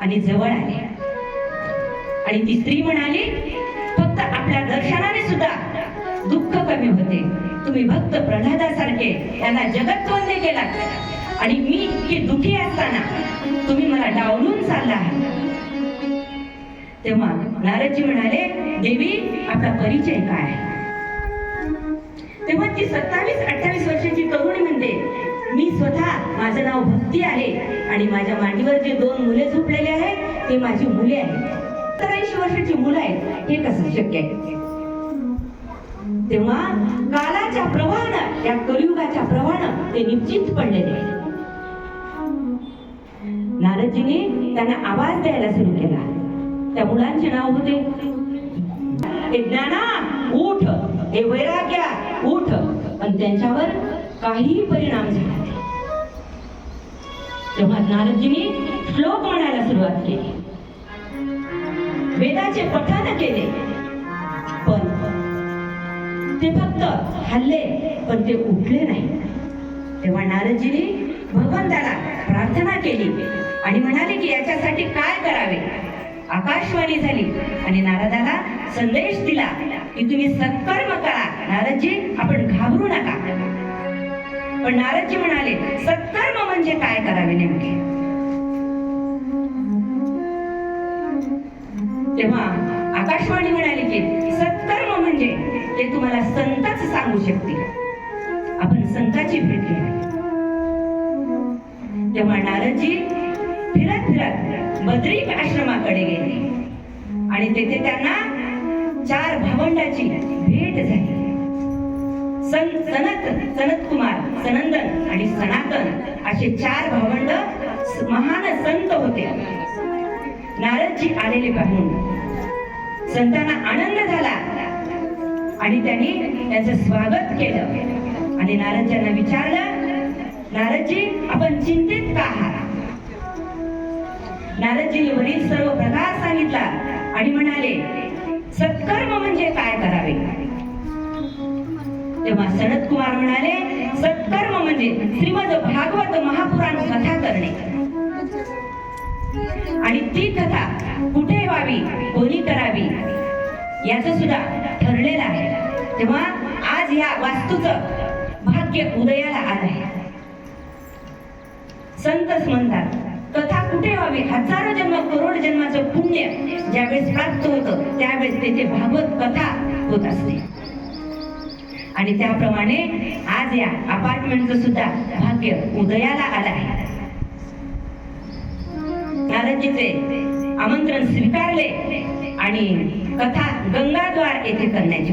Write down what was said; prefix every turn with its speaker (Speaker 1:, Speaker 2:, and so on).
Speaker 1: आणि जवळ आले. आणि ती स्त्री म्हणाली फक्त आपल्या दर्शनाने सुद्धा दुःख कमी होते. तुम्ही भक्त प्रल्हादासारखे त्यांना जगत्वंदे केला आणि मी इतकी दुखी असताना तुम्ही मला डावलून चालला तेव्हा नारदजी म्हणाले देवी आपला परिचय काय? तेव्हा ती सत्तावीस अठ्ठावीस स्वतः माझं नाव भक्ती आहे आणि माझ्या मांडीवर जे दोन मुले झोपलेले आहेत ते माझी मुले आहेत. तर ऐंशी वर्षाची मुलं आहेत हे कसं शक्य आहे? तेव्हा कालाच्या प्रवाहानं या कलियुगाच्या प्रवाहानं ते निश्चित पडलेले आहे नारदजीने त्यांना आवाज द्यायला सुरू केला. त्या मुलांचे नाव होते ज्ञाना उठ. हे वैराग्या उठ. पण त्यांच्यावर काहीही परिणाम झाला तेव्हा नारदजींनी श्लोक म्हणायला सुरुवात केली. वेदाचे पठन केले. पण ते फक्त हल्ले पण ते उठले नाही. तेव्हा नारदजींनी भगवंताला प्रार्थना केली आणि म्हणाले की याच्यासाठी काय करावे? आकाशवाणी झाली आणि नारदाला संदेश दिला की तुम्ही सत्कर्म करा. पण नारदजी म्हणाले सत्कर्म म्हणजे काय करावे नेमके? तेव्हा आकाशवाणी म्हणाली की सत्कर्म म्हणजे ते तुम्हाला संतच सांगू शकतील. आपण संताची भेट घ्यावी. तेव्हा नारदजी फिरत फिरत बद्रिक आश्रमाकडे गेले. आणि तेथे त्यांना चार भावंडाची भेट झाली. सन सनत सनत कुमार सनंदन आणि सनातन असे चार भावंड महान संत होते. नारदजी आलेले पाहून संतांना आनंद झाला आणि त्यांनी त्यांचं स्वागत केलं. आणि नारदजींना विचारलं नारदजी आपण चिंतित का आहात? नारदजीने वरील सर्व प्रकार सांगितला आणि म्हणाले सत्कर्म म्हणजे सनत कुमार म्हणाले सत्कर्म म्हणजे श्रीमद भागवत महापुराण कथा करणे. आणि ती कथा कुठे व्हावी कोणी करावी याच सुद्धा ठरलेलं आहे. तेव्हा आज या वास्तूचं भाग्य उदयाला आलं आहे. संतच म्हणतात कथा कुठे व्हावी हजारो जन्म करोड जन्माचं पुण्य ज्यावेळेस प्राप्त होतं त्यावेळेस तेथे भागवत कथा होत असते. आणि त्याप्रमाणे आज या अपार्टमेंटचं सुद्धा भाग्य उदयाला आलं आहे. नारदजीचे आमंत्रण स्वीकारले आणि कथा गंगाद्वार येथे करण्याची